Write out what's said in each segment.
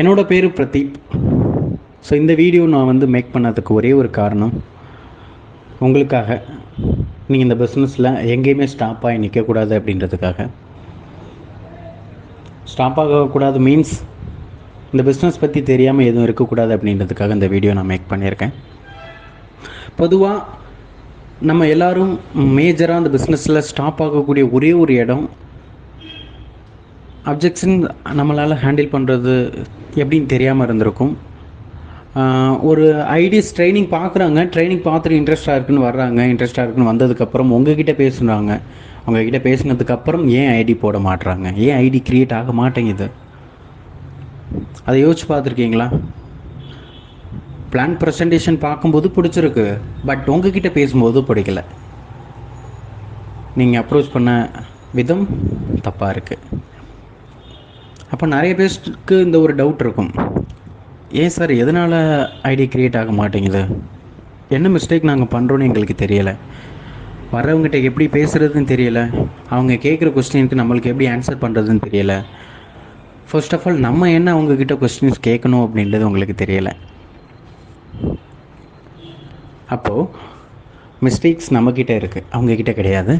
என்னோடய பேர் பிரதீப். ஸோ இந்த வீடியோ நான் வந்து மேக் பண்ணதுக்கு ஒரே ஒரு காரணம் உங்களுக்காக. நீங்கள் இந்த பிஸ்னஸில் எங்கேயுமே ஸ்டாப் ஆகி நிற்கக்கூடாது அப்படின்றதுக்காக. ஸ்டாப் ஆகக்கூடாது மீன்ஸ் இந்த பிஸ்னஸ் பற்றி தெரியாமல் எதுவும் இருக்கக்கூடாது அப்படின்றதுக்காக இந்த வீடியோ நான் மேக் பண்ணியிருக்கேன். பொதுவாக நம்ம எல்லோரும் மேஜராக அந்த பிஸ்னஸில் ஸ்டாப் ஆகக்கூடிய ஒரே ஒரு இடம் அப்ஜெக்ஷன் நம்மளால் ஹேண்டில் பண்ணுறது எப்படின்னு தெரியாமல் இருந்திருக்கும். ஒரு ஐடிஸ் ட்ரைனிங் பார்க்குறாங்க ட்ரைனிங் பார்த்துட்டு இன்ட்ரெஸ்ட்டாக இருக்குன்னு வர்றாங்க. இன்ட்ரெஸ்ட்டாக இருக்குன்னு வந்ததுக்கப்புறம் உங்ககிட்ட பேசுகிறாங்க உங்ககிட்ட பேசினதுக்கப்புறம் ஏன் ஐடி போட மாட்றாங்க? ஏன் ஐடி க்ரியேட் ஆக மாட்டேங்குது? அதை யோசிச்சு பார்த்துருக்கீங்களா? பிளான் ப்ரெசன்டேஷன் பார்க்கும்போது பிடிச்சிருக்கு. பட் உங்ககிட்ட பேசும்போது பிடிக்கல. நீங்கள் அப்ரோச் பண்ண விதம் தப்பாக இருக்குது அப்போ நிறைய பேருக்கு இந்த ஒரு டவுட் இருக்கும். ஏன் சார் எதனால் ஐடி க்ரியேட் ஆக மாட்டேங்குது? என்ன மிஸ்டேக் நாங்கள் பண்ணுறோன்னு எங்களுக்கு தெரியலை. வர்றவங்ககிட்ட எப்படி பேசுகிறதுன்னு தெரியலை. அவங்க கேட்குற கொஸ்டினுக்கு நம்மளுக்கு எப்படி ஆன்சர் பண்ணுறதுன்னு தெரியலை. ஃபர்ஸ்ட் ஆஃப் ஆல் நம்ம என்ன அவங்கக்கிட்ட கொஸ்டின்ஸ் கேட்கணும் அப்படின்றது உங்களுக்கு தெரியலை. அப்போது மிஸ்டேக்ஸ் நம்மக்கிட்ட இருக்குது அவங்கக்கிட்ட கிடையாது.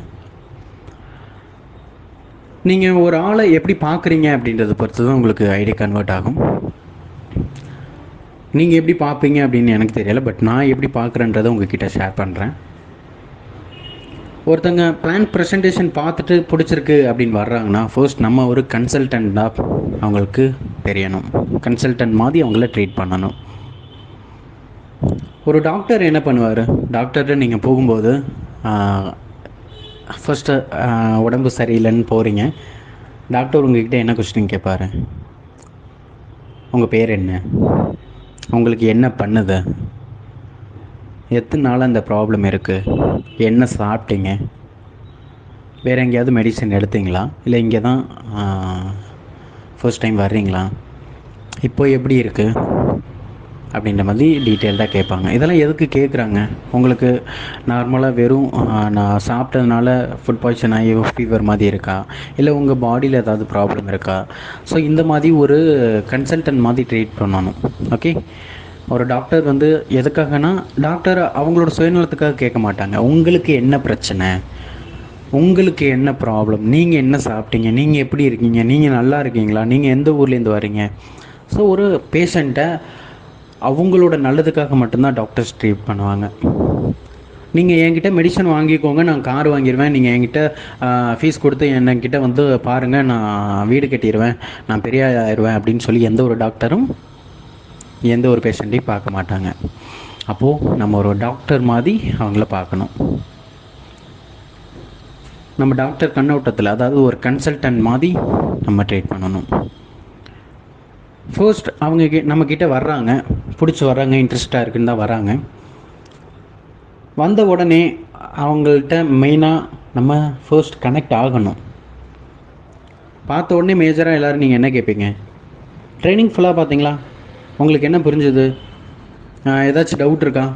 நீங்கள் ஒரு ஆளை எப்படி பார்க்குறீங்க அப்படின்றத பொறுத்து தான் உங்களுக்கு ஐடியா கன்வெர்ட் ஆகும். நீங்கள் எப்படி பார்ப்பீங்க அப்படின்னு எனக்கு தெரியல பட் நான் எப்படி பார்க்குறேன்றதை உங்ககிட்ட ஷேர் பண்ணுறேன் ஒருத்தங்க பிளான் ப்ரெசன்டேஷன் பார்த்துட்டு பிடிச்சிருக்கு அப்படின்னு வர்றாங்கன்னா ஃபர்ஸ்ட் நம்ம ஒரு கன்சல்டண்ட்டாக அவங்களுக்கு தெரியணும். கன்சல்டன்ட் மாதிரி அவங்கள ட்ரீட் பண்ணணும். ஒரு டாக்டர் என்ன பண்ணுவார்? டாக்டர்கிட்ட நீங்கள் போகும்போது ஃபஸ்ட்டு uh, உடம்பு சரியில்லைன்னு போகிறீங்க டாக்டர் உங்ககிட்ட என்ன கொஸ்டின் கேட்பார் உங்கள் பேர் என்ன? உங்களுக்கு என்ன பண்ணுது? எத்தனை நாள் அந்த ப்ராப்ளம் இருக்குது என்ன சாப்பிட்டீங்க? வேறு எங்கேயாவது மெடிசன் எடுத்தீங்களா? இல்லை இங்கே தான் ஃபர்ஸ்ட் டைம் வர்றீங்களா? இப்போ எப்படி இருக்குது அப்படின்ற மாதிரி டீட்டெயில்டாக கேட்பாங்க. இதெல்லாம் எதுக்கு கேட்குறாங்க? உங்களுக்கு நார்மலாக வெறும் நான் சாப்பிட்டதுனால ஃபுட் பாய்சன் ஆகி ஃபீவர் மாதிரி இருக்கா? இல்லை உங்கள் பாடியில் ஏதாவது ப்ராப்ளம் இருக்கா? ஸோ இந்த மாதிரி ஒரு கன்சல்டன்ட் மாதிரி ட்ரீட் பண்ணணும். ஓகே ஒரு டாக்டர் வந்து எதுக்காகனா டாக்டர் அவங்களோட சுயநலத்துக்காக கேட்க மாட்டாங்க. உங்களுக்கு என்ன பிரச்சனை? உங்களுக்கு என்ன ப்ராப்ளம் நீங்கள் என்ன சாப்பிட்டீங்க? நீங்கள் எப்படி இருக்கீங்க? நீங்கள் நல்லா இருக்கீங்களா? நீங்கள் எந்த ஊர்லேருந்து வரீங்க? ஸோ ஒரு பேஷண்ட்டை அவங்களோட நல்லதுக்காக மட்டும்தான் டாக்டர்ஸ் ட்ரீட் பண்ணுவாங்க. நீங்கள் என்கிட்ட மெடிசன் வாங்கிக்கோங்க நான் கார் வாங்கிடுவேன் நீங்கள் என்கிட்ட ஃபீஸ் கொடுத்து என்கிட்ட வந்து பாருங்கள் நான் வீடு கட்டிடுவேன் நான் பெரிய ஆயிடுவேன் அப்படின்னு சொல்லி எந்த ஒரு டாக்டரும் எந்த ஒரு பேஷண்ட்டையும் பார்க்க மாட்டாங்க. அப்போது நம்ம ஒரு டாக்டர் மாதிரி அவங்கள பார்க்கணும். நம்ம டாக்டர் கண்ணோட்டத்தில் அதாவது ஒரு கன்சல்டன்ட் மாதிரி நம்ம ட்ரீட் பண்ணணும். ஃபர்ஸ்ட் அவங்க நம்மக்கிட்ட நம்ம வர்றாங்க. பிடிச்சி வர்றாங்க இன்ட்ரெஸ்டாக இருக்குன்னு தான் வராங்க. வந்த உடனே அவங்கள்ட்ட மெயினாக நம்ம ஃபர்ஸ்ட் கனெக்ட் ஆகணும். பார்த்த உடனே மேஜராக எல்லோரும் நீங்கள் என்ன கேட்பீங்க ட்ரைனிங் ஃபுல்லாக பார்த்தீங்களா? உங்களுக்கு என்ன புரிஞ்சுது? ஏதாச்சும் டவுட் இருக்கா?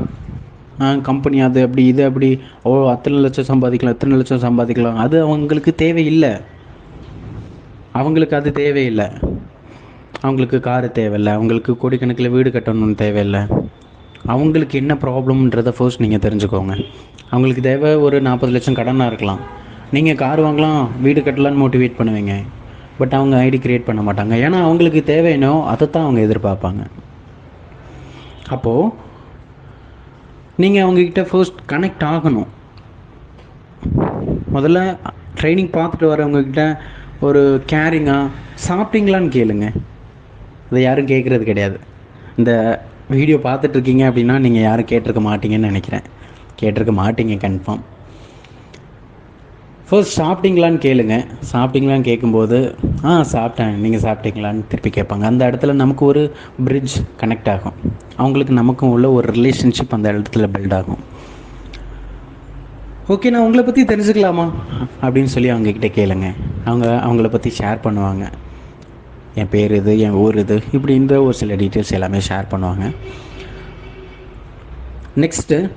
கம்பெனி அது அப்படி இது அப்படி. ஓ அத்தனை லட்சம் சம்பாதிக்கலாம் எத்தனை லட்சம் சம்பாதிக்கலாம். அது அவங்களுக்கு தேவையில்லை. அவங்களுக்கு அது தேவையில்லை. அவங்களுக்கு காரு தேவையில்லை. அவங்களுக்கு கோடிக்கணக்கில் வீடு கட்டணும்னு தேவையில்லை. அவங்களுக்கு என்ன ப்ராப்ளம்ன்றதை ஃபர்ஸ்ட் நீங்கள் தெரிஞ்சுக்கோங்க. அவங்களுக்கு தேவை ஒரு நாற்பது லட்சம் கடனாக இருக்கலாம். நீங்கள் கார் வாங்கலாம் வீடு கட்டலான்னு மோட்டிவேட் பண்ணுவீங்க. பட் அவங்க ஐடி க்ரியேட் பண்ண மாட்டாங்க. ஏன்னா அவங்களுக்கு தேவைன்னோ அதை தான் அவங்க எதிர்பார்ப்பாங்க. அப்போது நீங்கள் அவங்கக்கிட்ட ஃபர்ஸ்ட் கனெக்ட் ஆகணும். முதல்ல ட்ரைனிங் பார்த்துட்டு வரவங்கக்கிட்ட ஒரு கேரிங்காக சாப்பிட்டீங்களான்னு கேளுங்கள் அதை யாரும் கேட்குறது கிடையாது. இந்த வீடியோ பார்த்துட்ருக்கீங்க அப்படின்னா நீங்கள் யாரும் கேட்டிருக்க மாட்டீங்கன்னு நினைக்கிறேன். கேட்டிருக்க மாட்டீங்க கன்ஃபார்ம் ஃபர்ஸ்ட் சாப்பிட்டீங்களான்னு கேளுங்க. சாப்பிட்டீங்களான்னு கேட்கும்போது ஆ சாப்பிட்டேன். நீங்கள் சாப்பிட்டீங்களான்னு திருப்பி கேட்பாங்க. அந்த இடத்துல நமக்கு ஒரு பிரிட்ஜ் கனெக்ட் ஆகும். அவங்களுக்கு நமக்கும் உள்ள ஒரு ரிலேஷன்ஷிப் அந்த இடத்துல பில்ட் ஆகும். ஓகே நான் உங்களை பற்றி தெரிஞ்சுக்கலாமா? அப்படின்னு சொல்லி அவங்கக்கிட்ட கேளுங்க. அவங்க அவங்கள பற்றி ஷேர் பண்ணுவாங்க. என் பேர் இது என் ஊர் இது. இப்படி இந்த ஒரு சில டீட்டெயில்ஸ் எல்லாமே ஷேர் பண்ணுவாங்க. நெக்ஸ்ட்டு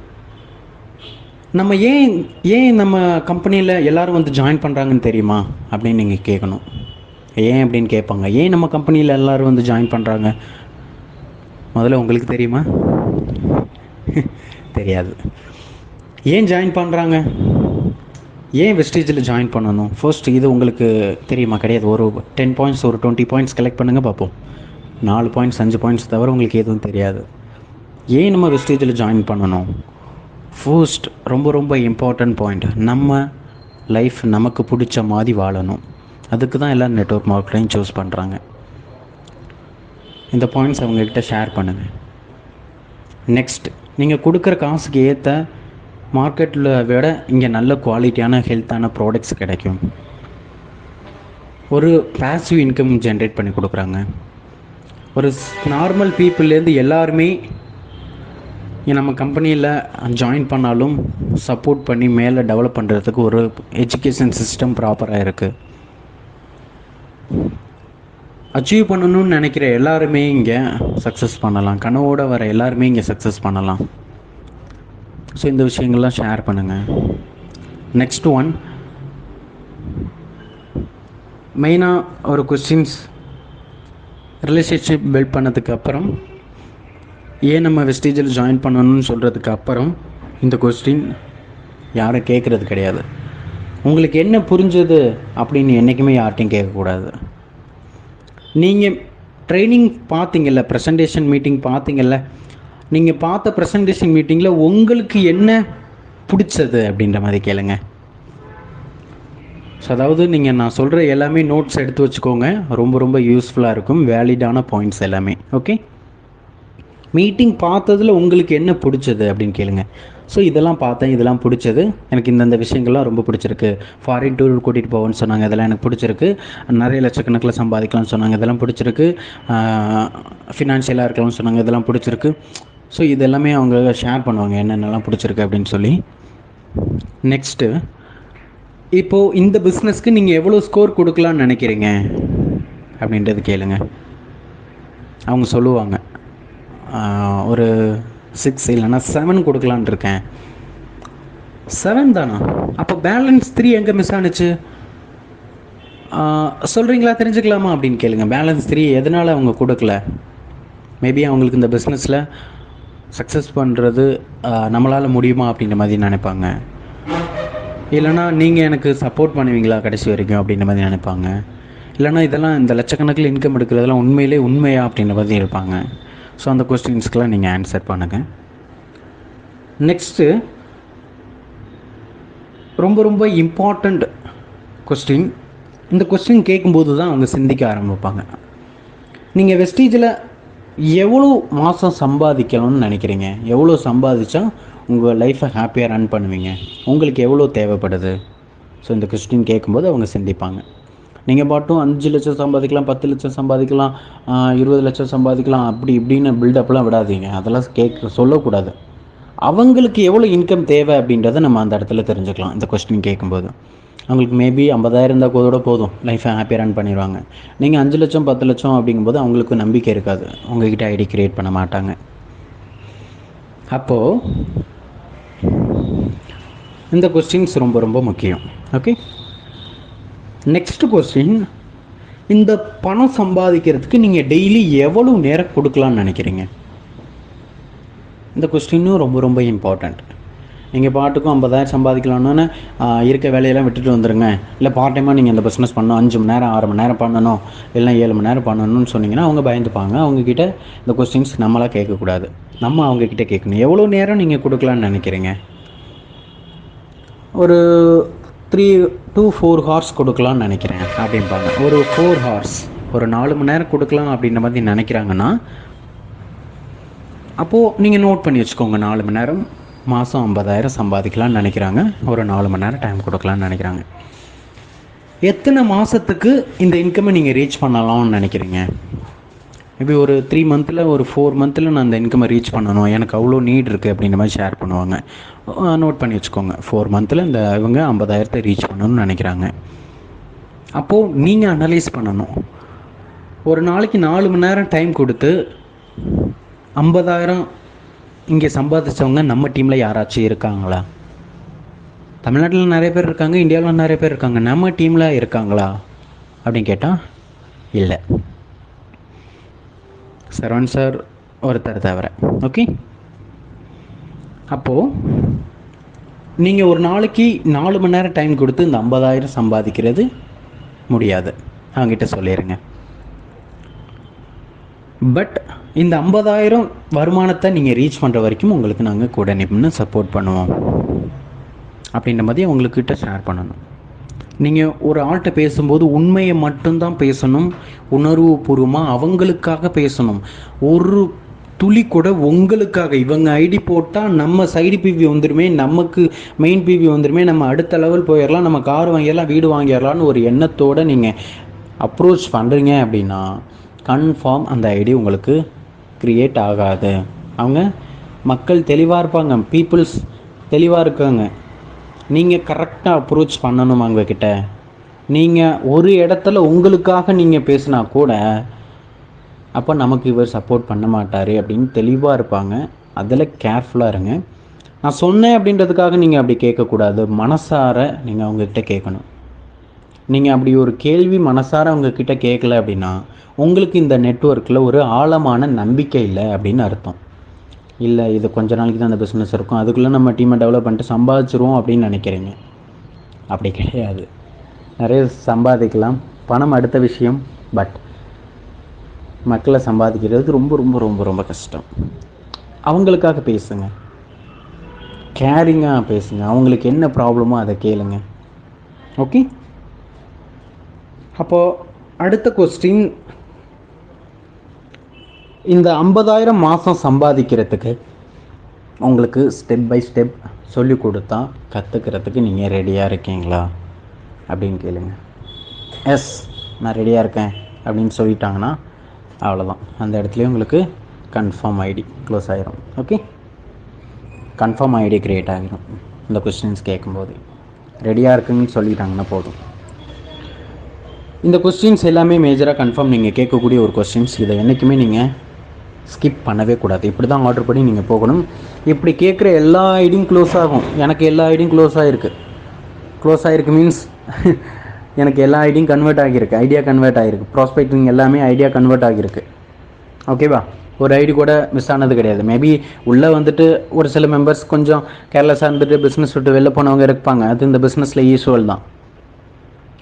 நம்ம ஏன் ஏன் நம்ம கம்பெனியில் எல்லோரும் வந்து ஜாயின் பண்ணுறாங்கன்னு தெரியுமா? அப்படின்னு நீங்கள் கேட்கணும் ஏன் அப்படின்னு கேட்பாங்க. ஏன் நம்ம கம்பெனியில் எல்லோரும் வந்து ஜாயின் பண்ணுறாங்க முதல்ல உங்களுக்கு தெரியுமா? தெரியாது. ஏன் ஜாயின் பண்ணுறாங்க ஏன் வெஸ்டேஜில் ஜாயின் பண்ணணும்? ஃபர்ஸ்ட் இது உங்களுக்கு தெரியுமா? கிடையாது. ஒரு டென் பாயிண்ட்ஸ் ஒரு டுவெண்ட்டி பாயிண்ட்ஸ் கலெக்ட் பண்ணுங்கள் பார்ப்போம். நாலு பாயிண்ட்ஸ் அஞ்சு பாயிண்ட்ஸ் தவிர உங்களுக்கு எதுவும் தெரியாது. ஏன் நம்ம வெஸ்டேஜில் ஜாயின் பண்ணணும்? ஃபர்ஸ்ட் ரொம்ப ரொம்ப இம்பார்ட்டன்ட் பாயிண்ட் நம்ம லைஃப் நமக்கு பிடிச்ச மாதிரி வாழணும். அதுக்கு தான் எல்லா நெட்ஒர்க் மார்க்கெட்டையும் சூஸ் பண்ணுறாங்க இந்த பாயிண்ட்ஸ் அவங்கக்கிட்ட ஷேர் பண்ணுங்கள் நெக்ஸ்ட் நீங்கள் கொடுக்குற காசுக்கு ஏற்ற மார்க்கெட்டில் விட இங்கே நல்ல குவாலிட்டியான ஹெல்த்தான ப்ராடக்ட்ஸ் கிடைக்கும். ஒரு பேசிவ் இன்கம் ஜென்ரேட் பண்ணி கொடுக்குறாங்க. ஒரு நார்மல் பீப்புள்லேருந்து எல்லாருமே நம்ம கம்பெனியில் ஜாயின் பண்ணாலும் சப்போர்ட் பண்ணி மேலே டெவலப் பண்ணுறதுக்கு ஒரு எஜுகேஷன் சிஸ்டம் ப்ராப்பராக இருக்குது அச்சீவ் பண்ணணும்னு நினைக்கிற எல்லாருமே இங்கே சக்ஸஸ் பண்ணலாம். கனவோடு வர எல்லாருமே இங்கே சக்ஸஸ் பண்ணலாம். ஸோ இந்த விஷயங்கள்லாம் ஷேர் பண்ணுங்கள் நெக்ஸ்ட் ஒன் மெயினாக ஒரு கொஸ்டின்ஸ் ரிலேஷன்ஷிப் பில்ட் பண்ணதுக்கு அப்புறம் ஏன் நம்ம வெஸ்டேஜில் ஜாயின் பண்ணணும்னு சொல்கிறதுக்கு அப்புறம் இந்த கொஸ்டின் யாரும் கேட்குறது கிடையாது. உங்களுக்கு என்ன புரிஞ்சது அப்படின்னு என்றைக்குமே யார்ட்டையும் கேட்கக்கூடாது. நீங்கள் ட்ரைனிங் பார்த்தீங்கல்ல ப்ரெசன்டேஷன் மீட்டிங் பார்த்தீங்கல்ல நீங்கள் பார்த்த ப்ரெசன்டேஷன் மீட்டிங்கில் உங்களுக்கு என்ன பிடிச்சது அப்படின்ற மாதிரி கேளுங்க. ஸோ அதாவது நீங்கள் நான் சொல்கிற எல்லாமே நோட்ஸ் எடுத்து வச்சுக்கோங்க. ரொம்ப ரொம்ப யூஸ்ஃபுல்லாக இருக்கும். வேலிடான பாயிண்ட்ஸ் எல்லாமே. ஓகே மீட்டிங் பார்த்ததில் உங்களுக்கு என்ன பிடிச்சது அப்படின்னு கேளுங்க. ஸோ இதெல்லாம் பார்த்தேன். இதெல்லாம் பிடிச்சது. எனக்கு இந்தந்த விஷயங்கள்லாம் ரொம்ப பிடிச்சிருக்கு. ஃபாரின் டூர் கூட்டிகிட்டு போவோன்னு சொன்னாங்க. இதெல்லாம் எனக்கு பிடிச்சிருக்கு. நிறைய லட்சக்கணக்கில் சம்பாதிக்கலாம்னு சொன்னாங்க. இதெல்லாம் பிடிச்சிருக்கு. ஃபினான்ஷியலாக இருக்கலாம்னு சொன்னாங்க. இதெல்லாம் பிடிச்சிருக்கு. ஸோ இதெல்லாமே அவங்க ஷேர் பண்ணுவாங்க. என்னென்னலாம் பிடிச்சிருக்கு அப்படின்னு சொல்லி. நெக்ஸ்ட்டு இப்போது இந்த பிஸ்னஸ்க்கு நீங்கள் எவ்வளோ ஸ்கோர் கொடுக்கலான்னு நினைக்கிறீங்க? அப்படின்றது கேளுங்க. அவங்க சொல்லுவாங்க. ஒரு சிக்ஸ் இல்லைன்னா செவன் கொடுக்கலான் இருக்கேன். செவன் தானா? அப்போ பேலன்ஸ் த்ரீ எங்கே மிஸ் ஆனுச்சு? சொல்கிறீங்களா தெரிஞ்சுக்கலாமா அப்படின்னு கேளுங்க. பேலன்ஸ் த்ரீ எதனால் அவங்க கொடுக்கல? மேபி அவங்களுக்கு இந்த பிஸ்னஸில் சக்ஸஸ் பண்ணுறது நம்மளால் முடியுமா அப்படின்ற மாதிரி நினைப்பாங்க. இல்லைனா நீங்கள் எனக்கு சப்போர்ட் பண்ணுவீங்களா கடைசி வரைக்கும் அப்படின்ற மாதிரி நினைப்பாங்க. இல்லைனா இதெல்லாம் இந்த லட்சக்கணக்கில் இன்கம் எடுக்கிறதெல்லாம் உண்மையிலே உண்மையா அப்படின்ற மாதிரி இருப்பாங்க. ஸோ அந்த கொஸ்டின்ஸ்க்கெலாம் நீங்கள் ஆன்சர் பண்ணுங்கள் நெக்ஸ்ட்டு ரொம்ப ரொம்ப இம்பார்ட்டண்ட் கொஸ்டின் இந்த கொஸ்டின் கேட்கும்போது தான் அவங்க சிந்திக்க ஆரம்பிப்பாங்க. நீங்கள் வெஸ்டீஜில் எவ்வளோ மாதம் சம்பாதிக்கணும்னு நினைக்கிறீங்க? எவ்வளோ சம்பாதிச்சா உங்கள் லைஃப்பை ஹாப்பியாக ரன் பண்ணுவீங்க? உங்களுக்கு எவ்வளோ தேவைப்படுது? ஸோ இந்த கொஸ்டின் கேட்கும்போது அவங்க சிந்திப்பாங்க. நீங்கள் பாட்டும் அஞ்சு லட்சம் சம்பாதிக்கலாம் பத்து லட்சம் சம்பாதிக்கலாம் இருபது லட்சம் சம்பாதிக்கலாம் அப்படி இப்படின்னு பில்டப்லாம் விடாதீங்க. அதெல்லாம் கேட்க சொல்லக்கூடாது. அவங்களுக்கு எவ்வளோ இன்கம் தேவை அப்படின்றத நம்ம அந்த இடத்துல தெரிஞ்சுக்கலாம். இந்த கொஸ்டின் கேட்கும்போது. அவங்களுக்கு மேபி ஐம்பதாயிரம் இருந்தால் கூட போதும். லைஃப்பை ஹாப்பியாக ரன் பண்ணிடுவாங்க. நீங்கள் அஞ்சு லட்சம் பத்து லட்சம் அப்படிங்கும்போது அவங்களுக்கு நம்பிக்கை இருக்காது. உங்ககிட்ட ஐடி கிரியேட் பண்ண மாட்டாங்க. அப்போது இந்த கொஸ்டின்ஸ் ரொம்ப ரொம்ப முக்கியம். ஓகே நெக்ஸ்ட் கொஸ்டின் இந்த பணம் சம்பாதிக்கிறதுக்கு நீங்கள் டெய்லி எவ்வளோ நேரம் கொடுக்கலான்னு நினைக்கிறீங்க? இந்த கொஸ்டினும் ரொம்ப ரொம்ப இம்பார்ட்டண்ட் நீங்கள் பாட்டுக்கும் ஐம்பதாயிரம் சம்பாதிக்கலாம்னு இருக்க வேலையெல்லாம் விட்டுட்டு வந்துடுங்க இல்லை பார்ட் டைமாக நீங்கள் இந்த பிஸ்னஸ் பண்ணணும். அஞ்சு மணி நேரம் ஆறு மணி நேரம் பண்ணணும். இல்லைன்னா ஏழு மணி நேரம் பண்ணணும்னு சொன்னீங்கன்னா அவங்க பயந்துப்பாங்க. அவங்கக்கிட்ட இந்த கொஸ்டின்ஸ் நம்மளாக கேட்கக்கூடாது. நம்ம அவங்கக்கிட்ட கேட்கணும். எவ்வளோ நேரம் நீங்கள் கொடுக்கலான்னு நினைக்கிறீங்க? ஒரு த்ரீ டூ ஃபோர் ஹார்ஸ் கொடுக்கலான்னு நினைக்கிறேன். அப்படிம்பாங்க ஒரு ஃபோர் ஹார்ஸ் ஒரு நாலு மணி நேரம் கொடுக்கலாம் அப்படின்ற மாதிரி நினைக்கிறாங்கன்னா அப்போது நீங்கள் நோட் பண்ணி வச்சுக்கோங்க. நாலு மணி நேரம் மாதம் ஐம்பதாயிரம் சம்பாதிக்கலாம்னு நினைக்கிறாங்க. ஒரு நாலு மணி நேரம் டைம் கொடுக்கலாம்னு நினைக்கிறாங்க. எத்தனை மாதத்துக்கு இந்த இன்கம்மை நீங்கள் ரீச் பண்ணலாம்னு நினைக்கிறீங்க? மேபி ஒரு த்ரீ மந்தில் ஒரு ஃபோர் மந்தில் நான் அந்த இன்கம்மை ரீச் பண்ணணும். எனக்கு அவ்வளோ நீட் இருக்குது அப்படின்ற மாதிரி ஷேர் பண்ணுவாங்க. நோட் பண்ணி வச்சுக்கோங்க. ஃபோர் மந்தில் இந்த இவங்க ஐம்பதாயிரத்தை ரீச் பண்ணணும்னு நினைக்கிறாங்க. அப்போது நீங்கள் அனலைஸ் பண்ணணும். ஒரு நாளைக்கு நாலு மணி நேரம் டைம் கொடுத்து ஐம்பதாயிரம் இங்கே சம்பாதிச்சவங்க நம்ம டீமில் யாராச்சும் இருக்காங்களா? தமிழ்நாட்டில் நிறைய பேர் இருக்காங்க இந்தியாவில் நிறைய பேர் இருக்காங்க. நம்ம டீமில் இருக்காங்களா? அப்படின்னு கேட்டால் இல்லை. சரவண் சார் ஒருத்தர் தவிர. ஓகே அப்போது நீங்கள் ஒரு நாளைக்கு நாலு மணி நேரம் டைம் கொடுத்து இந்த ஐம்பதாயிரம் சம்பாதிக்கிறது முடியாது. அவங்ககிட்ட சொல்லிடுங்க பட் இந்த ஐம்பதாயிரம் வருமானத்தை நீங்கள் ரீச் பண்ணுற வரைக்கும் உங்களுக்கு நாங்கள் கூட நின்று சப்போர்ட் பண்ணுவோம். அப்படின்ற மாதிரி உங்களுக்கிட்ட ஷேர் பண்ணணும். நீங்கள் ஒரு ஆள்கிட்ட பேசும்போது உண்மையை மட்டும்தான் பேசணும். உணர்வுபூர்வமாக அவங்களுக்காக பேசணும். ஒரு துளி கூட உங்களுக்காக. இவங்க ஐடி போட்டால் நம்ம சைடு பிவி வந்துருமே நமக்கு மெயின் பிவி வந்துருமே நம்ம அடுத்த லெவல் போயிடலாம் நம்ம கார் வாங்கிடலாம் வீடு வாங்கிடலான்னு ஒரு எண்ணத்தோடு நீங்கள் அப்ரோச் பண்ணுறீங்க அப்படின்னா கன்ஃபார்ம் அந்த ஐடி உங்களுக்கு க்ரியேட் ஆகாது. அவங்க மக்கள் தெளிவாக இருப்பாங்க. பீப்புள்ஸ் தெளிவாக இருக்காங்க. நீங்கள் கரெக்டாக அப்ரோச் பண்ணணும் அவங்கக்கிட்ட நீங்கள் ஒரு இடத்துல உங்களுக்காக நீங்கள் பேசினா கூட அப்போ நமக்கு இவர் சப்போர்ட் பண்ண மாட்டார் அப்படின்னு தெளிவாக இருப்பாங்க. அதில் கேர்ஃபுல்லாக இருங்க. நான் சொன்னேன் அப்படின்றதுக்காக நீங்கள் அப்படி கேட்கக்கூடாது. மனசார நீங்கள் அவங்கக்கிட்ட கேட்கணும். நீங்கள் அப்படி ஒரு கேள்வி மனசார உங்ககிட்ட கேட்கல அப்படின்னா உங்களுக்கு இந்த நெட்ஒர்க்கில் ஒரு ஆழமான நம்பிக்கை இல்லை அப்படின்னு அர்த்தம். இல்லை இது கொஞ்ச நாளைக்கு தான் அந்த பிஸ்னஸ் இருக்கும். அதுக்குள்ளே நம்ம டீமை டெவலப் பண்ணிட்டு சம்பாதிச்சிருவோம் அப்படின்னு நினைக்கிறீங்க. அப்படி கிடையாது. நிறைய சம்பாதிக்கலாம். பணம் அடுத்த விஷயம். பட் மக்களை சம்பாதிக்கிறது ரொம்ப ரொம்ப ரொம்ப ரொம்ப கஷ்டம். அவங்களுக்காக பேசுங்க. கேரிங்காக பேசுங்க. அவங்களுக்கு என்ன ப்ராப்ளமோ அதை கேளுங்க. ஓகே அப்போது அடுத்த கொஸ்டின் இந்த ஐம்பதாயிரம் மாதம் சம்பாதிக்கிறதுக்கு உங்களுக்கு ஸ்டெப் பை ஸ்டெப் சொல்லி கொடுத்தா கற்றுக்கிறதுக்கு நீங்கள் ரெடியாக இருக்கீங்களா? அப்படின்னு கேளுங்க. எஸ் நான் ரெடியாக இருக்கேன் அப்படின்னு சொல்லிட்டாங்கன்னா அவ்வளோதான் அந்த இடத்துலையும் உங்களுக்கு கன்ஃபார்ம் ஐடி க்ளோஸ் ஆகிரும் ஓகே கன்ஃபார்ம் ஐடி க்ரியேட் ஆகிரும் இந்த கொஸ்டின்ஸ் கேட்கும்போது. ரெடியாக இருக்குன்னு சொல்லிட்டாங்கன்னா போதும். இந்த கொஸ்டின்ஸ் எல்லாமே மேஜராக கன்ஃபார்ம் நீங்கள் கேட்கக்கூடிய ஒரு கொஸ்டின்ஸ் இதை என்றைக்குமே நீங்கள் ஸ்கிப் பண்ணவே கூடாது. இப்படி தான் ஆர்டர் பண்ணி நீங்கள் போகணும். இப்படி கேட்குற எல்லா ஐடியும் க்ளோஸ் ஆகும். எனக்கு எல்லா ஐடியும் க்ளோஸ் ஆகிருக்கு க்ளோஸ் ஆகிருக்கு மீன்ஸ் எனக்கு எல்லா ஐடியும் கன்வெர்ட் ஆகியிருக்கு. ஐடியா கன்வெர்ட் ஆகிருக்கு ப்ராஸ்பெக்டிங் எல்லாமே ஐடியா கன்வெர்ட் ஆகியிருக்கு. ஓகேவா ஒரு ஐடி கூட மிஸ் ஆனது கிடையாது. மேபி உள்ளே வந்துட்டு ஒரு சில மெம்பர்ஸ் கொஞ்சம் கேர்லெஸ்ஸாக இருந்துட்டு பிஸ்னஸ் விட்டு வெளில போனவங்க இருப்பாங்க. அது இந்த பிஸ்னஸில் யூஸ்வல் தான்.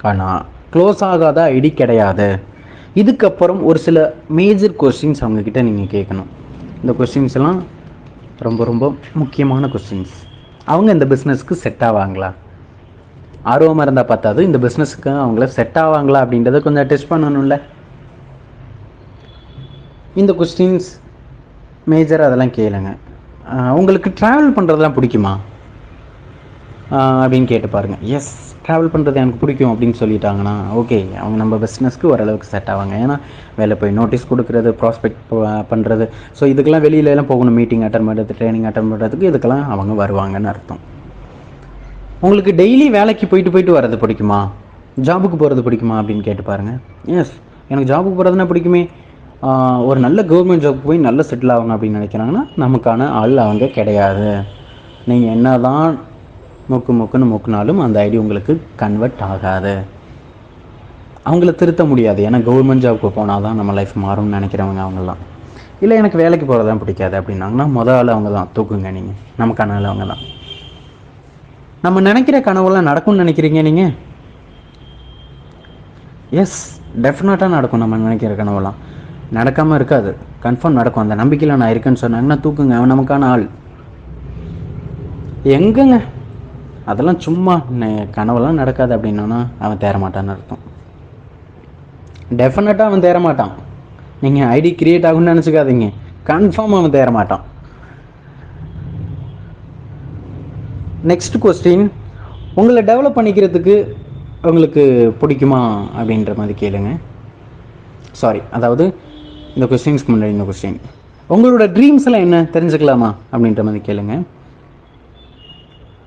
ஆனால் க்ளோஸ் ஆகாத ஐடி கிடையாது. இதுக்கப்புறம் ஒரு சில மேஜர் கொஸ்டின்ஸ் அவங்கக்கிட்ட நீங்கள் கேட்கணும் இந்த கொஸ்டின்ஸ் எல்லாம் ரொம்ப ரொம்ப முக்கியமான கொஸ்டின்ஸ் அவங்க இந்த பிஸ்னஸ்க்கு செட் ஆவாங்களா? ஆர்வமாக இருந்தால் பார்த்தாது இந்த பிஸ்னஸுக்கு அவங்கள செட் ஆவாங்களா அப்படின்றத கொஞ்சம் டெஸ்ட் பண்ணணும்ல. இந்த கொஸ்டின்ஸ் மேஜர் அதெல்லாம் கேளுங்க. உங்களுக்கு ட்ராவல் பண்ணுறதெல்லாம் பிடிக்குமா? அப்படின்னு கேட்டு பாருங்கள் எஸ் ட்ராவல் பண்ணுறது எனக்கு பிடிக்கும் அப்படின்னு சொல்லிட்டாங்கன்னா ஓகே அவங்க நம்ம பிஸ்னஸ்க்கு ஓரளவுக்கு செட் ஆவாங்க. ஏன்னா வேலை போய் நோட்டீஸ் கொடுக்குறது ப்ராஸ்பெக்ட் பண்ணுறது ஸோ இதுக்கெல்லாம் வெளியிலலாம் போகணும். மீட்டிங் அட்டன் பண்ணுறது ட்ரைனிங் அட்டன் பண்ணுறதுக்கு இதுக்கெல்லாம் அவங்க வருவாங்கன்னு அர்த்தம். உங்களுக்கு டெய்லி வேலைக்கு போயிட்டு போயிட்டு வர்றது பிடிக்குமா? ஜாபுக்கு போகிறது பிடிக்குமா அப்படின்னு கேட்டு பாருங்கள் எஸ் எனக்கு ஜாபுக்கு போகிறதுனா பிடிக்குமே. ஒரு நல்ல கவர்மெண்ட் ஜாப் போய் நல்ல செட்டில் ஆகணும் அப்படின்னு நினைக்கிறாங்கன்னா நமக்கான ஆள் அவங்க கிடையாது. நீங்கள் என்ன தான் மொக்கு மொக்குன்னு மொக்குனாலும் அந்த ஐடி உங்களுக்கு கன்வெர்ட் ஆகாது. அவங்கள திருத்த முடியாது. ஏன்னா கவர்மெண்ட் ஜாப்க்கு போனால் தான் நம்ம லைஃப் மாறும்னு நினைக்கிறவங்க அவங்கெல்லாம். இல்லை எனக்கு வேலைக்கு போகிறது தான் பிடிக்காது அப்படின்னாங்கன்னா மொதல் ஆள் அவங்க தான் தூக்குங்க நீங்கள் நமக்கான ஆள் அவங்க தான் நம்ம நினைக்கிற கனவுலாம் நடக்கும்னு நினைக்கிறீங்க நீங்கள் எஸ் டெஃபினட்டாக நடக்கும் நம்ம நினைக்கிற கனவுலாம். நடக்காமல் இருக்காது. கன்ஃபார்ம் நடக்கும். அந்த நம்பிக்கையில் நான் இருக்கேன்னு சொன்னாங்கன்னா தூக்குங்க. அவன் நமக்கான ஆள். எங்கங்க? அதெல்லாம் சும்மா கனவெல்லாம் நடக்காது அப்படின்னா அவன் தேரமாட்டான்னு அர்த்தம். டெஃபினட்டாக அவன் தேரமாட்டான் நீங்கள் ஐடி கிரியேட் ஆகும்னு நினச்சிக்காதீங்க. கன்ஃபார்ம் அவன் தேரமாட்டான் நெக்ஸ்ட் கொஸ்டின் உங்களை டெவலப் பண்ணிக்கிறதுக்கு உங்களுக்கு பிடிக்குமா அப்படின்ற மாதிரி கேளுங்க. சாரி அதாவது இந்த கொஸ்டின்ஸ்க்கு முன்னாடி இந்த கொஸ்டின் உங்களோட ட்ரீம்ஸ் எல்லாம் என்ன? தெரிஞ்சுக்கலாமா? அப்படின்ற மாதிரி கேளுங்க.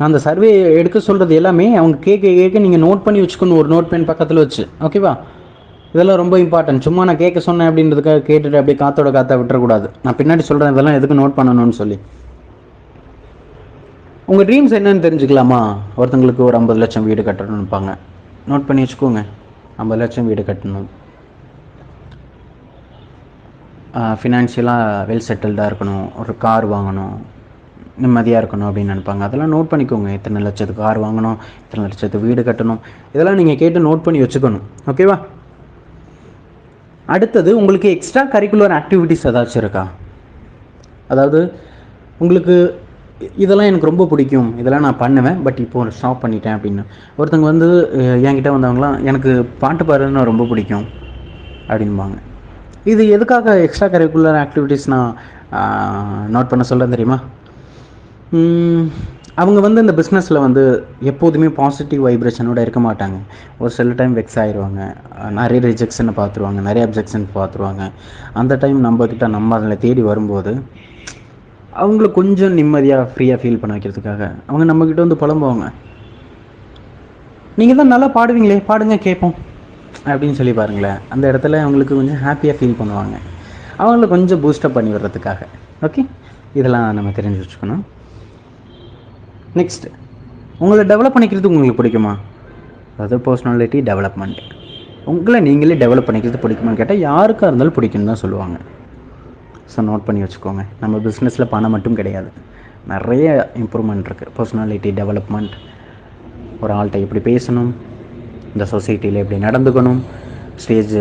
அந்த சர்வே எடுக்க சொல்கிறது எல்லாமே அவங்க கேட்க கேட்க நீங்கள் நோட் பண்ணி வச்சுக்கணும் ஒரு நோட் பென் பக்கத்தில் வச்சு. ஓகேவா இதெல்லாம் ரொம்ப இம்பார்ட்டன்ட் சும்மா நான் கேட்க சொன்னேன் அப்படின்றதுக்காக கேட்டுட்டு அப்படியே காத்தோட காத்தா விட்டுறக்கூடாது. நான் பின்னாடி சொல்கிறேன் இதெல்லாம் எதுக்கு நோட் பண்ணணும்னு சொல்லி. உங்கள் ட்ரீம்ஸ் என்னன்னு தெரிஞ்சுக்கலாமா? ஒருத்தங்களுக்கு ஒரு ஐம்பது லட்சம் வீடு கட்டணும்னு இருப்பாங்க. நோட் பண்ணி வச்சுக்கோங்க. ஐம்பது லட்சம் வீடு கட்டணும். ஃபினான்ஷியலாக வெல் செட்டில்டாக இருக்கணும். ஒரு கார் வாங்கணும். நிம்மதியாக இருக்கணும் அப்படின்னு நினைப்பாங்க. அதெல்லாம் நோட் பண்ணிக்கோங்க. இத்தனை லட்சத்துக்கு கார் வாங்கணும் இத்தனை லட்சத்துக்கு வீடு கட்டணும். இதெல்லாம் நீங்கள் கேட்டு நோட் பண்ணி வச்சுக்கணும். ஓகேவா அடுத்தது உங்களுக்கு எக்ஸ்ட்ரா கரிக்குலர் ஆக்டிவிட்டீஸ் ஏதாச்சும் இருக்கா? அதாவது உங்களுக்கு இதெல்லாம் எனக்கு ரொம்ப பிடிக்கும். இதெல்லாம் நான் பண்ணுவேன் பட் இப்போ ஸ்டாப் பண்ணிட்டேன் அப்படின்னு. ஒருத்தவங்க வந்து என்கிட்ட வந்தவங்களாம் எனக்கு பாட்டு பாடுறதுன்னா ரொம்ப பிடிக்கும் அப்படின்பாங்க. இது எதுக்காக எக்ஸ்ட்ரா கரிக்குலர் ஆக்டிவிட்டீஸ் நான் நோட் பண்ண சொல்கிறேன் தெரியுமா? அவங்க வந்து இந்த பிஸ்னஸில் வந்து எப்போதுமே பாசிட்டிவ் வைப்ரேஷனோட இருக்க மாட்டாங்க. ஒரு சில டைம் வெக்ஸ் ஆயிடுவாங்க நிறைய ரிஜெக்ஷனை பார்த்துருவாங்க. நிறைய அப்ஜெக்ஷன் பார்த்துருவாங்க. அந்த டைம் நம்மக்கிட்ட நம்ம அதில் தேடி வரும்போது அவங்கள கொஞ்சம் நிம்மதியாக ஃப்ரீயாக ஃபீல் பண்ண வைக்கிறதுக்காக அவங்க நம்மக்கிட்ட வந்து புலம்புவாங்க. நீங்கள் தான் நல்லா பாடுவீங்களே பாடுங்க கேட்போம். அப்படின்னு சொல்லி பாருங்களேன். அந்த இடத்துல அவங்களுக்கு கொஞ்சம் ஹாப்பியாக ஃபீல் பண்ணுவாங்க. அவங்கள கொஞ்சம் பூஸ்டப் பண்ணி விடுறதுக்காக. ஓகே இதெல்லாம் நம்ம தெரிஞ்சு வச்சுக்கணும். நெக்ஸ்ட் உங்களை டெவலப் பண்ணிக்கிறது உங்களுக்கு பிடிக்குமா? அதாவது பர்சனாலிட்டி டெவலப்மெண்ட் உங்களை நீங்களே டெவலப் பண்ணிக்கிறது பிடிக்குமான்னு கேட்டால் யாருக்காக இருந்தாலும் பிடிக்குன்னு தான் சொல்லுவாங்க. ஸோ நோட் பண்ணி வச்சுக்கோங்க. நம்ம பிஸ்னஸில் பணம் மட்டும் கிடையாது. நிறைய இம்ப்ரூவ்மெண்ட் இருக்குது பர்சனாலிட்டி டெவலப்மெண்ட் ஒரு ஆள்கிட்ட எப்படி பேசணும்? இந்த சொசைட்டியில் எப்படி நடந்துக்கணும்? Stage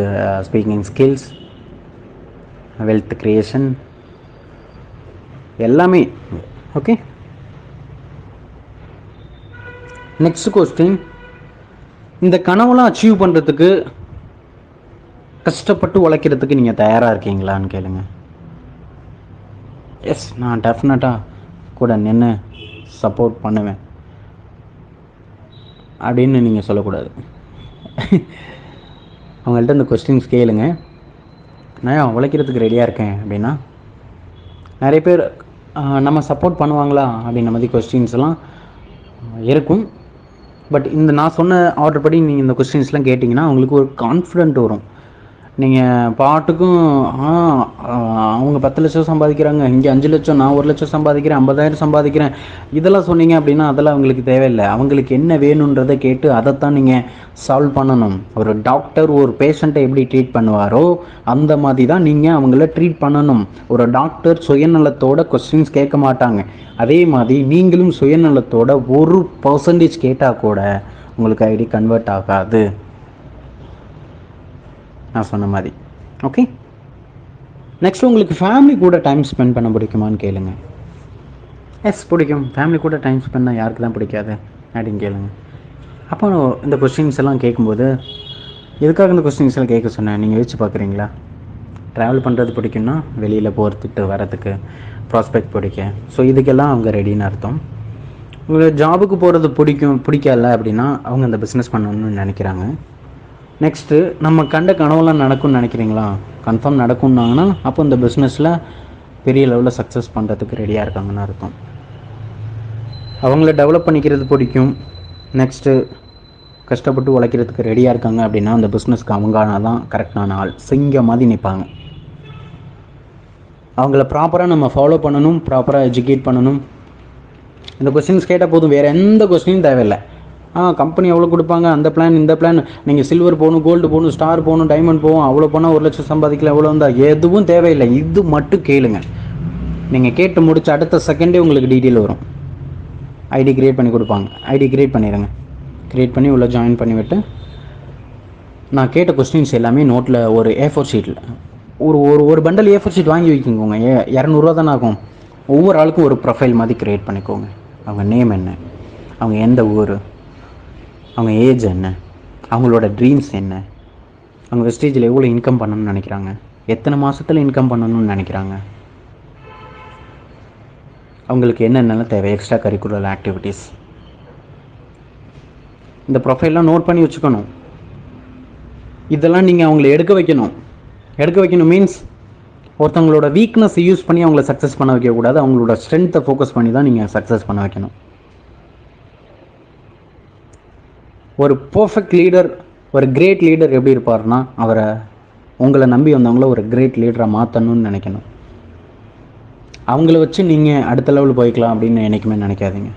speaking skills wealth creation எல்லாமே. ஓகே நெக்ஸ்ட் கொஸ்டின் இந்த கனவுலாம் அச்சீவ் பண்ணுறதுக்கு கஷ்டப்பட்டு உழைக்கிறதுக்கு நீங்கள் தயாராக இருக்கீங்களான்னு கேளுங்க. எஸ் நான் டெஃபினட்டாக கூட நின்று சப்போர்ட் பண்ணுவேன். அப்படின்னு நீங்கள் சொல்லக்கூடாது. அவங்கள்ட்ட இந்த கொஸ்டின்ஸ் கேளுங்க. நான் உழைக்கிறதுக்கு ரெடியாக இருக்கேன் அப்படின்னா நிறைய பேர் நம்ம சப்போர்ட் பண்ணுவாங்களா அப்படின்ற மாதிரி கொஸ்டின்ஸ்லாம் இருக்கும். பட் இந்த நான் சொன்ன ஆர்டர் படி நீங்கள் இந்த கொஸ்டின்ஸ்லாம் கேட்டிங்கன்னா உங்களுக்கு ஒரு கான்ஃபிடென்ட் வரும். நீங்கள் பாட்டுக்கும் அவங்க பத்து லட்சம் சம்பாதிக்கிறாங்க இங்கே அஞ்சு லட்சம் நான் ஒரு லட்சம் சம்பாதிக்கிறேன் ஐம்பதாயிரம் சம்பாதிக்கிறேன். இதெல்லாம் சொன்னீங்க அப்படின்னா அதெல்லாம் அவங்களுக்கு தேவையில்லை. அவங்களுக்கு என்ன வேணுன்றதை கேட்டு அதைத்தான் நீங்கள் சால்வ் பண்ணணும். ஒரு டாக்டர் ஒரு பேஷண்ட்டை எப்படி ட்ரீட் பண்ணுவாரோ அந்த மாதிரி தான் நீங்கள் அவங்கள ட்ரீட் பண்ணணும். ஒரு டாக்டர் சுயநலத்தோட கொஸ்டின்ஸ் கேட்க மாட்டாங்க. அதே மாதிரி நீங்களும் சுயநலத்தோட ஒரு பர்சன்டேஜ் கேட்டால் கூட உங்களுக்கு ஐடி கன்வெர்ட் ஆகாது. நான் சொன்ன மாதிரி. ஓகே நெக்ஸ்ட் உங்களுக்கு ஃபேமிலி கூட டைம் ஸ்பெண்ட் பண்ண பிடிக்குமான்னு கேளுங்க. எஸ் பிடிக்கும். ஃபேமிலி கூட டைம் ஸ்பெண்ட் பண்ண யாருக்கு தான் பிடிக்காது? அப்படின்னு கேளுங்க. அப்போ இந்த கொஸ்டின்ஸ் எல்லாம் கேட்கும்போது எதுக்காக இந்த கொஸ்டின்ஸ் எல்லாம் கேட்க சொன்னேன்? நீங்கள் யோசிச்சு பார்க்குறீங்களா? ட்ராவல் பண்ணுறது பிடிக்கும்னா வெளியில் போகிறதுக்கு வரதுக்கு ப்ராஸ்பெக்ட் பிடிக்கும் ஸோ இதுக்கெல்லாம் அவங்க ரெடின்னு அர்த்தம். உங்களுக்கு ஜாபுக்கு போகிறது பிடிக்கும் பிடிக்கல அப்படின்னா அவங்க அந்த பிஸ்னஸ் பண்ணணும்னு நினைக்கிறாங்க. நெக்ஸ்ட்டு நம்ம கண்ட கனவுலாம் நடக்கும்னு நினைக்கிறீங்களா? கன்ஃபார்ம் நடக்கும்னாங்கன்னா அப்போ இந்த பிஸ்னஸில் பெரிய லெவலில் சக்ஸஸ் பண்ணுறதுக்கு ரெடியாக இருக்காங்கன்னு அர்த்தம். அவங்கள டெவலப் பண்ணிக்கிறது பிடிக்கும். நெக்ஸ்ட்டு கஷ்டப்பட்டு உழைக்கிறதுக்கு ரெடியாக இருக்காங்க அப்படின்னா அந்த பிஸ்னஸ்க்கு அவங்க தான் கரெக்டான ஆள். சிங்க மாதிரி நிற்பாங்க அவங்கள ப்ராப்பராக நம்ம ஃபாலோ பண்ணணும் ப்ராப்பராக எஜுகேட் பண்ணணும். இந்த கொஸ்டின்ஸ் கேட்டால் போதும் வேறு எந்த கொஸ்டினும் தேவையில்லை. ஆ கம்பெனி எவ்வளோ கொடுப்பாங்க? அந்த பிளான் இந்த பிளான் நீங்கள் சில்வர் போகணும் கோல்டு போகணும் ஸ்டார் போகணும் டைமண்ட் போகும் அவ்வளோ போனால் ஒரு லட்சம் சம்பாதிக்கலாம் எவ்வளோ வந்தால் எதுவும் தேவையில்லை. இது மட்டும் கேளுங்க. நீங்கள் கேட்டு முடிச்ச அடுத்த செகண்டே உங்களுக்கு டீட்டெயில் வரும். ஐடி கிரியேட் பண்ணி கொடுப்பாங்க. ஐடி கிரியேட் பண்ணிடுங்க. கிரியேட் பண்ணி உள்ளே ஜாயின் பண்ணிவிட்டு நான் கேட்ட கொஸ்டின்ஸ் எல்லாமே நோட்டில் ஒரு ஏ ஃபோர் ஷீட்டில் ஒரு ஒரு ஒரு பண்டல் ஏ ஃபோர் ஷீட் வாங்கி வைக்கிங்கோங்க. ஏ இரநூறுவா தானே ஆகும். ஒவ்வொரு ஆளுக்கும் ஒரு ப்ரொஃபைல் மாதிரி க்ரியேட் பண்ணிக்கோங்க. அவங்க நேம் என்ன? அவங்க எந்த ஊர்? அவங்க ஏஜ் என்ன? அவங்களோட ட்ரீம்ஸ் என்ன? அவங்க வெஸ்டேஜில் எவ்வளோ இன்கம் பண்ணணும்னு நினைக்கிறாங்க? எத்தனை மாதத்தில் இன்கம் பண்ணணும்னு நினைக்கிறாங்க? அவங்களுக்கு என்னென்னலாம் தேவை? எக்ஸ்ட்ரா கரிக்குலர் ஆக்டிவிட்டீஸ் இந்த ப்ரொஃபைல்லாம் நோட் பண்ணி வச்சுக்கணும். இதெல்லாம் நீங்கள் அவங்கள எடுக்க வைக்கணும். எடுக்க வைக்கணும் மீன்ஸ் ஒருத்தவங்களோட வீக்னஸ் யூஸ் பண்ணி அவங்கள சக்ஸஸ் பண்ண வைக்கக்கூடாது. அவங்களோட ஸ்ட்ரென்த்தை ஃபோக்கஸ் பண்ணி தான் நீங்கள் சக்ஸஸ் பண்ண வைக்கணும். ஒரு பர்ஃபெக்ட் லீடர் ஒரு கிரேட் லீடர் எப்படி இருப்பார்னா அவரை உங்களை நம்பி வந்தவங்கள ஒரு கிரேட் லீடராக மாற்றணும்னு நினைக்கணும். அவங்கள வச்சு நீங்கள் அடுத்த லெவல் போய்க்கலாம் அப்படின்னு என்றைக்குமே நினைக்காதீங்க.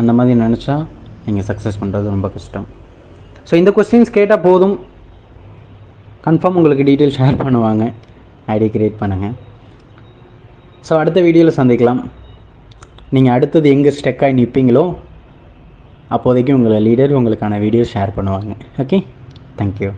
அந்த மாதிரி நினச்சா நீங்கள் சக்ஸஸ் பண்ணுறது ரொம்ப கஷ்டம். ஸோ இந்த கொஸ்டின்ஸ் கேட்டால் போதும். கன்ஃபார்ம் உங்களுக்கு டீட்டெயில் ஷேர் பண்ணுவாங்க. ஐடி கிரியேட் பண்ணுங்கள் ஸோ அடுத்த வீடியோவில் சந்திக்கலாம். நீங்கள் அடுத்தது எங்கே ஸ்டெக்காகி நிற்பீங்களோ அப்போதைக்கு உங்களை லீடர் உங்களுக்கான வீடியோ ஷேர் பண்ணுவாங்க. Okay thank you